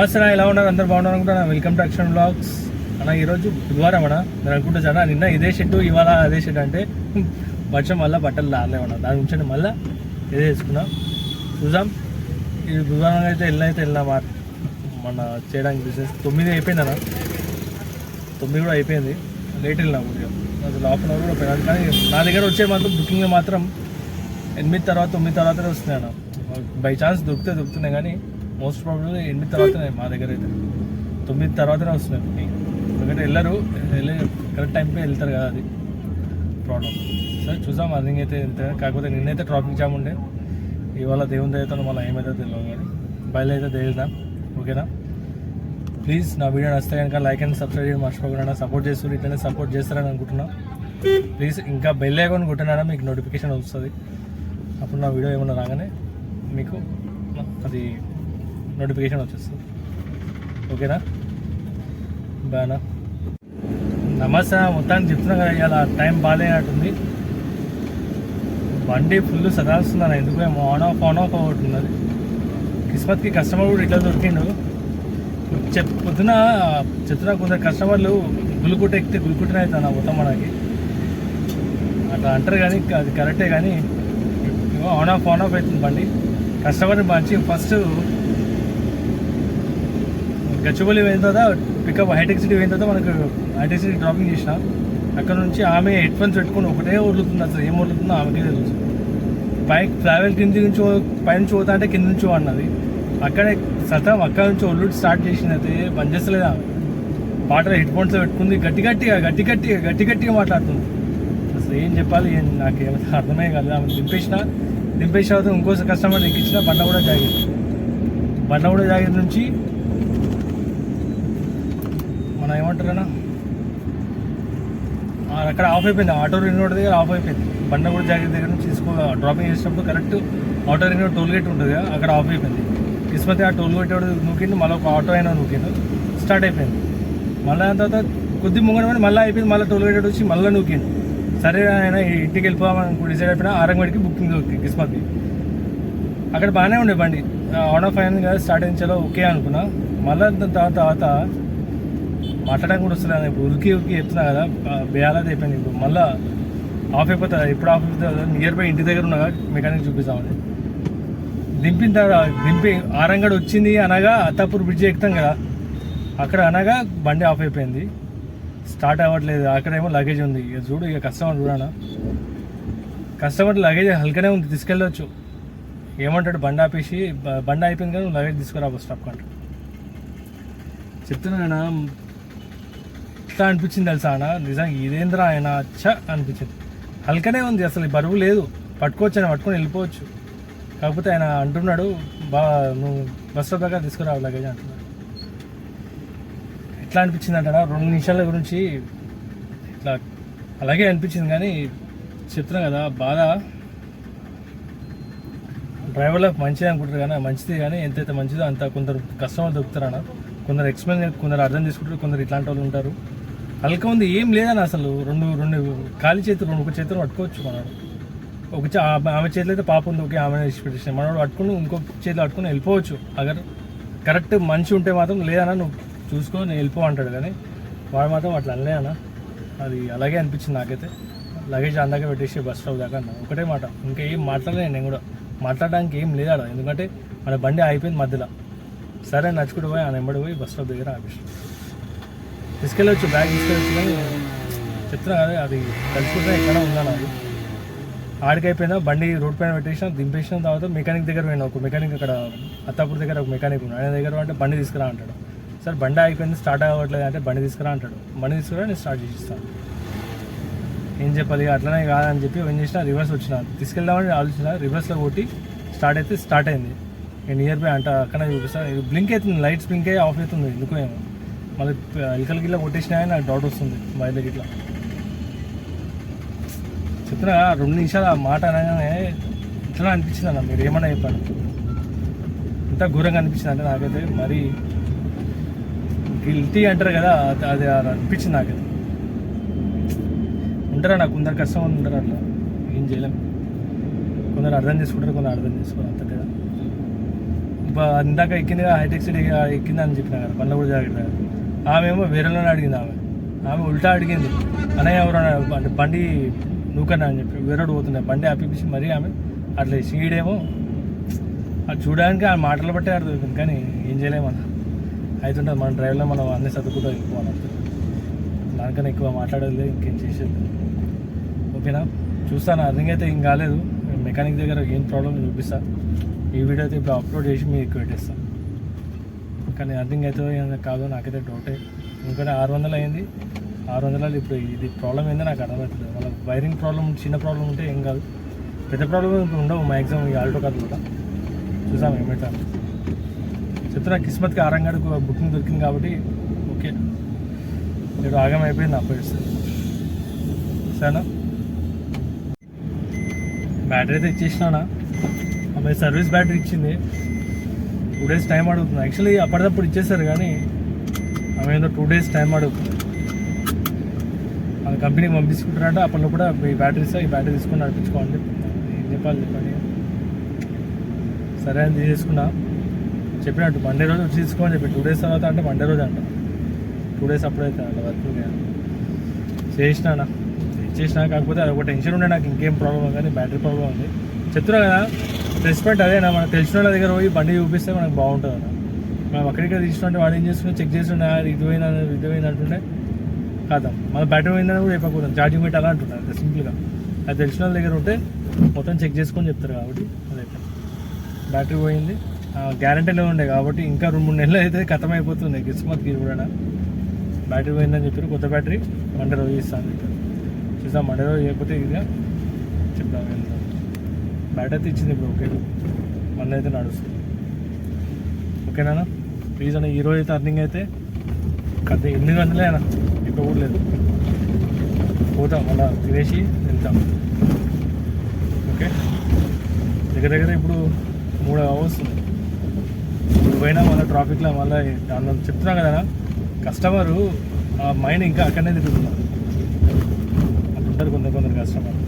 నమస్తే ఎలా ఉన్నారు? అందరు బాగున్నారు అనుకుంటా వెల్కమ్ టు అక్షన్ బ్లాగ్స్ అన్న ఈరోజు బుధవారం అన్న నేను అనుకుంటా చాలా నిన్న ఇదే షెడ్ ఇవాళ అదే షెడ్ అంటే వర్షం వల్ల బట్టలు రాలేమన్న దాని గురించి మళ్ళీ ఇదే వేసుకున్నా చూద్దాం. ఇది బుధవారం అయితే వెళ్ళిన అయితే వెళ్ళినా మా మన చేయడానికి బిజినెస్ తొమ్మిది అయిపోయింది అన్న. తొమ్మిది కూడా అయిపోయింది. లేట్ వెళ్ళినా కొద్దిగా అసలు హాఫ్ అన్ అవర్ కూడా పోయినా. కానీ నా దగ్గర వచ్చే మాత్రం బుకింగ్ మాత్రం ఎనిమిది తర్వాత తొమ్మిది తర్వాతనే వస్తున్నాయి అన్న. బై ఛాన్స్ దొరికితే దొరుకుతున్నాయి కానీ మోస్ట్ ప్రాబ్లమ్ ఎనిమిది తర్వాతనే మా దగ్గర అయితే. తొమ్మిది తర్వాతనే వస్తున్నాయి మీకు ఎందుకంటే వెళ్ళరు వెళ్ళి కరెక్ట్ టైంపై వెళ్తారు కదా అది ప్రాబ్లం సరే చూసాం అర్థం అయితే వెళ్తారు కాకపోతే నిన్నైతే ట్రాఫిక్ జామ్ ఉండే. ఇవాళ దేవుని దయతో మళ్ళీ ఏమైతే తెలియదు కానీ బయలుదేరితే తెలియదాం ఓకేనా? ప్లీజ్ నా వీడియో నచ్చితే కనుక లైక్ అండ్ సబ్స్క్రైబ్ చేయడం మర్చిపోకుండా సపోర్ట్ చేస్తారు ఇట్లనే సపోర్ట్ చేస్తారని అనుకుంటున్నా. ప్లీజ్ ఇంకా బెల్ ఐకాన్ కొట్టినా మీకు నోటిఫికేషన్ వస్తుంది. అప్పుడు నా వీడియో ఏమన్నా రాగానే మీకు అది నోటిఫికేషన్ వచ్చేస్తుంది. ఓకేనా? బానా? నమస్తే మొత్తానికి చెప్తున్నా కదా ఇవాళ టైం బాగాలేనట్టుంది. బండి ఫుల్ సదాస్తున్నాను ఎందుకు ఏమో ఆన్ ఆఫ్ ఆన్ ఆఫ్ అవుతున్నది. కిస్మత్కి కస్టమర్ కూడా ఇట్లా దొరికిండు. చెప్ పొద్దున చెప్తున్నా కొందరు కస్టమర్లు గులుకుట ఎక్కితే గులుకుటనే అవుతాను మొత్తం మనకి. అట్లా అంటారు కానీ అది కరెక్టే కానీ ఆన్ ఆఫ్ ఆన్ ఆఫ్ అవుతుంది బండి. కస్టమర్ని మంచి ఫస్ట్ గచ్చిబౌలి పోయిన తర్వాత పికప్ హైటెక్ సిటీ పోయిన తర్వాత మనకు హైటెక్ సిటీ డ్రాపింగ్ చేసిన. అక్కడ నుంచి ఆమె హెడ్ ఫోన్స్ పెట్టుకొని ఒకటే వదులుతుంది అసలు. ఏం వదులుతుందో ఆమెకే తెలుసు. బైక్ ట్రావెల్ కింద నుంచి పైనుంచి పోతా అంటే కింద నుంచి అన్నది. అక్కడే సతం అక్కడ నుంచి ఒళ్ళు స్టార్ట్ చేసింది అయితే బంద్ చేస్తలేదు ఆమె. పాటలు హెడ్ ఫోన్స్ పెట్టుకుంది. గట్టి గట్టిగా గట్టి గట్టిగా గట్టి గట్టిగా మాట్లాడుతుంది. అసలు ఏం చెప్పాలి ఏం నాకేమో అర్థమే కాదు ఆమె దింపేసిన దింపేసిన తర్వాత ఇంకో కస్టమర్ ఎక్కించిన బండ కూడా జాగింది. బండ కూడా జాగిరి నుంచి మన ఏమంటారన్నా అక్కడ ఆఫ్ అయిపోయింది. ఆటో రింగ్ రోడ్ దగ్గర ఆఫ్ అయిపోయింది. బండ కూడా జాగ్రత్త దగ్గర నుంచి తీసుకో డ్రాపింగ్ చేసినప్పుడు correct auto ring road toll gate ఉంటుంది కదా అక్కడ ఆఫ్ అయిపోయింది. కిస్మతి ఆ టోల్ గేట్ నూకిండు మళ్ళీ ఒక ఆటో అయినా నూకిండు స్టార్ట్ అయిపోయింది. మళ్ళీ దాని తర్వాత కొద్ది ముంగడమని మళ్ళీ అయిపోయింది మళ్ళీ టోల్ గేట్ వచ్చి మళ్ళీ నూకిండు. సరే ఆయన ఇంటికి వెళ్ళిపోదామని డిసైడ్ అయిపోయినా ఆరంగడికి బుకింగ్ దొరికింది కిస్మత్కి అక్కడ బాగానే ఉండే బండి. ఆన్ ఆఫ్ అయింది కదా స్టార్ట్ అయించాలో ఓకే అనుకున్నా. మళ్ళీ దాని తర్వాత తర్వాత మాట్లాడడానికి కూడా వస్తుంది ఇప్పుడు ఉరికి ఉరికి చెప్తున్నా కదా బేయాలది అయిపోయింది. ఇప్పుడు మళ్ళీ ఆఫ్ అయిపోతుంది ఎప్పుడు ఆఫ్ అయిపోతుంది నియర్ బై ఇంటి దగ్గర ఉన్నా మెకానిక్ చూపిస్తామని. దింపిన తర్వాత దింపి ఆరంగడ్ వచ్చింది అనగా అత్తాపూర్ బ్రిడ్జ్ ఎక్కుతాం కదా అక్కడ అనగా బండి ఆఫ్ అయిపోయింది. స్టార్ట్ అవ్వట్లేదు. అక్కడేమో లగేజ్ ఉంది. ఇక చూడు ఇక కస్టమర్ చూడనా కస్టమర్ లగేజ్ హల్కనే ఉంది. తీసుకెళ్ళవచ్చు ఏమంటాడు? బండి ఆపేసి బ- బండి అయిపోయింది కానీ లగేజ్ తీసుకురా బస్ స్టాప్ కంటే. చెప్తున్నా ఎట్లా అనిపించింది తెలుసా అన్న? నిజంగా ఇదేంద్రా ఆయన అచ్చ అనిపించింది. హల్కనే ఉంది అసలు ఈ బరువు లేదు. పట్టుకోవచ్చు ఆయన పట్టుకొని వెళ్ళిపోవచ్చు. కాకపోతే ఆయన అంటున్నాడు బా నువ్వు బస్ స్టాప్ దాకా తీసుకురావు లగేజ్ అంటున్నాడు. ఎట్లా అనిపించింది అంటారా రెండు నిమిషాల గురించి ఇట్లా అలాగే అనిపించింది కానీ చెప్తున్నా కదా బాధ. డ్రైవర్లకు మంచిది అనుకుంటారు కానీ మంచిది కానీ ఎంతైతే మంచిదో అంత కొందరు కస్టమర్ దొరుకుతారన్న కొందరు ఎక్స్ప్లెయిన్ కొందరు అర్థం చేసుకుంటారు కొందరు ఇట్లాంటి వాళ్ళు ఉంటారు. అల్క ఉంది ఏం లేదని అసలు. రెండు రెండు ఖాళీ చేతులు రెండు ఒక చేతులు పట్టుకోవచ్చు మనోడు. ఒక ఆమె చేతిలో అయితే పాప ఉంది ఓకే ఆమె ఇష్టపెట్టేసిన మనోడు పట్టుకుని ఇంకో చేతిలో పట్టుకుని వెళ్ళిపోవచ్చు. అగర్ కరెక్ట్ మంచి ఉంటే మాత్రం లేదన్నా నువ్వు చూసుకో నేను వెళ్ళిపో అంటాడు కానీ వాడు మాత్రం అట్లా అనలే అన్న. అది అలాగే అనిపించింది నాకైతే. లగేజ్ అందాక పెట్టేసి బస్ స్టాప్ దాకా అన్న. ఒకటే మాట ఇంకా ఏం మాట్లాడలేను నేను కూడా. మాట్లాడడానికి ఏం లేదా ఎందుకంటే మన బండి అయిపోయింది మధ్యలో. సరే నచ్చుకుంటూ పోయి ఆ ఎంబడి పోయి బస్ స్టాప్ దగ్గర ఆపేసి తీసుకెళ్ళొచ్చు బ్యాగ్ తీసుకెళ్ళచ్చు కానీ చెప్తున్నా కదా అది కలిసిపోతే ఎక్కడ ఉందా అది. ఆడికి బండి రోడ్ పైన పెట్టేసిన దింపేసిన తర్వాత మెకానిక్ దగ్గర పోయినా ఒక మెకానిక్ అక్కడ అత్తాపూర్ దగ్గర ఒక మెకానిక్ ఉన్నాడు. ఆయన దగ్గర అంటే బండి తీసుకురా అంటాడు. సార్ బండి అయిపోయింది స్టార్ట్ అవ్వట్లేదు అంటే బండి తీసుకురా అంటాడు. బండి తీసుకురా నేను స్టార్ట్ చేసిస్తాను ఏం చెప్పాలి? అట్లనే కాదని చెప్పి ఏం చేసిన రివర్స్ వచ్చిన. తీసుకెళ్దామని ఆలోచన రివర్స్లో కొట్టి స్టార్ట్ అయితే స్టార్ట్ అయింది. నేను నియర్ బై అంట అక్కడ చూపిస్తాను బ్లింక్ అవుతుంది లైట్స్ బ్లింక్ అయ్యి ఆఫ్ అవుతుంది ఎందుకు ఏమో. మళ్ళీ ఎలకలకి ఇలా కొట్టేసినాయని నాకు డౌట్ వస్తుంది బయలుకి ఇట్లా చెప్తున్నా రెండు నిమిషాలు ఆ మాట అనగానే ఇట్లా అనిపించింది అన్న మీరు ఏమన్నా చెప్పారు ఇంత ఘోరంగా అనిపించింది అంటే నాకైతే మరి గిల్టీ అంటారు కదా అది- అది అనిపించింది నాకైతే. ఉంటారా నాకు? కొందరు కష్టం ఉంటారు అట్లా. ఏం చేయలేం. కొందరు అర్థం చేసుకుంటారు కొందరు అర్థం చేసుకోరు అంత కదా. బ- ఇందాక ఎక్కింది హైటెక్ సిటీ ఎక్కింది అని చెప్పిన కదా బండ్ల కూడా జాగ్రత్త ఆమె ఏమో వేరేలోనే అడిగింది ఆమె. ఆమె ఉల్టా అడిగింది అనయ్య ఎవరు అంటే బండి నూకన్నా అని చెప్పి వేరేడు పోతున్నాయి బండి ఆపిపించి మరీ ఆమె అట్లా సీడేమో. అది చూడడానికి ఆ మాటలు బట్టే అర్థం కానీ ఏం చేయలేమన్నా అవుతుంటుంది మన డ్రైవర్లో మనం అన్నీ సర్దుకుంటూ వెళ్ళిపోవాలి దానికన్నా ఎక్కువ మాట్లాడలేదు ఇంకేం చేసేది. ఓకేనా? చూస్తాను అర్థంగా అయితే ఏం కాలేదు. మెకానిక్ దగ్గర ఏం ప్రాబ్లం చూపిస్తా. ఈ వీడియో అయితే ఇప్పుడు అప్లోడ్ చేసి మీకు ఎక్కువ పెట్టేస్తాను కానీ అర్థం అయితే కాదు నాకైతే డౌటే ఎందుకంటే ఆరు వందలు అయింది. ఆరు వందలలో ఇప్పుడు ఇది ప్రాబ్లం ఏందో నాకు అర్థమవుతుంది మన వైరింగ్ ప్రాబ్లం చిన్న ప్రాబ్లం ఉంటే ఏం కాదు. పెద్ద ప్రాబ్లం ఇప్పుడు ఉండవు మ్యాక్సిమం ఈ ఆల్టో కార్లు కూడా. చూసాం ఏమిటా చెప్తున్నా కిస్మత్కి ఆరంగాడికి బుకింగ్ దొరికింది కాబట్టి ఓకే. ఇప్పుడు ఆగం అయిపోయింది నా సరేనా? బ్యాటరీ అయితే ఇచ్చేసినానా? అమ్మాయి సర్వీస్ బ్యాటరీ ఇచ్చింది. టూ డేస్ టైం అడుగుతుంది. యాక్చువల్లీ అప్పటిదప్పుడు ఇచ్చేసారు కానీ ఆమె ఏదో టూ డేస్ టైం అడుగుతుంది. వాళ్ళ కంపెనీకి పంపించుకుంటారంటే అప్పట్లో కూడా ఈ బ్యాటరీ ఈ బ్యాటరీ తీసుకుని నడిపించుకోండి. ఏం చెప్పాలి చెప్పండి. సరే అని తీసేసుకున్నా. చెప్పినట్టు మండే రోజు వచ్చి తీసుకోమని చెప్పి టూ డేస్ తర్వాత అంటే మండే రోజు అంట. టూ డేస్ అప్పుడైతే అలా వర్క్ చేసినా చేసినా కాకపోతే అది ఒక టెన్షన్ ఉండే నాకు. ఇంకేం ప్రాబ్లం కానీ బ్యాటరీ ప్రాబ్లం ఉంది. చెప్తున్నా కదా ప్లస్ పాయింట్ అదేనా? మనకు తెలిసిన వాళ్ళ దగ్గర పోయి బండి చూపిస్తే మనకు బాగుంటుంది అన్న మనం అక్కడిక్కడ తీసుకుంటే వాడు ఏం చేస్తుండే చెక్ చేస్తుండే ఇది పోయినా ఇది పోయింది అంటుండే. కాదా. మన బ్యాటరీ పోయిందని కూడా చెప్పకూడదు. ఛార్జింగ్ పెట్టాలా అంటున్నారు అంతే సింపుల్గా. అది తెలిసిన వాళ్ళ దగ్గర ఉంటే మొత్తం చెక్ చేసుకొని చెప్తారు కాబట్టి అదైతే బ్యాటరీ పోయింది. గ్యారంటీలో ఉండే కాబట్టి ఇంకా రెండు మూడు నెలలు అయితే ఖతం అయిపోతుంది కిస్మత్కి కూడా. బ్యాటరీ పోయిందని చెప్పారు. కొత్త బ్యాటరీ మండే రోజు ఇస్తాను చూద్దాం మండే రోజు చేయకపోతే ఇదిగా చెప్తాం వెళ్దాం. బ్యాటర్ తెచ్చింది ఇప్పుడు ఓకే. మంది అయితే నడుస్తుంది. ఓకేనా ప్లీజ్ అన్న ఈరోజు అయితే అర్నింగ్ అయితే కథ ఎన్ని వందలే అన్న. ఎక్కువ కూడా లేదు. పోతాం మళ్ళీ తినేసి వెళ్తాం ఓకే? దగ్గర దగ్గర ఇప్పుడు మూడు అవర్స్ ఇప్పుడు పోయినా మళ్ళీ ట్రాఫిక్లో మళ్ళీ దానిలో చెప్తున్నా కదా కస్టమరు ఆ మైండ్ ఇంకా అక్కడనే తిరుగుతున్నారు. అట్లుంటారు కొందరు కొందరు కస్టమర్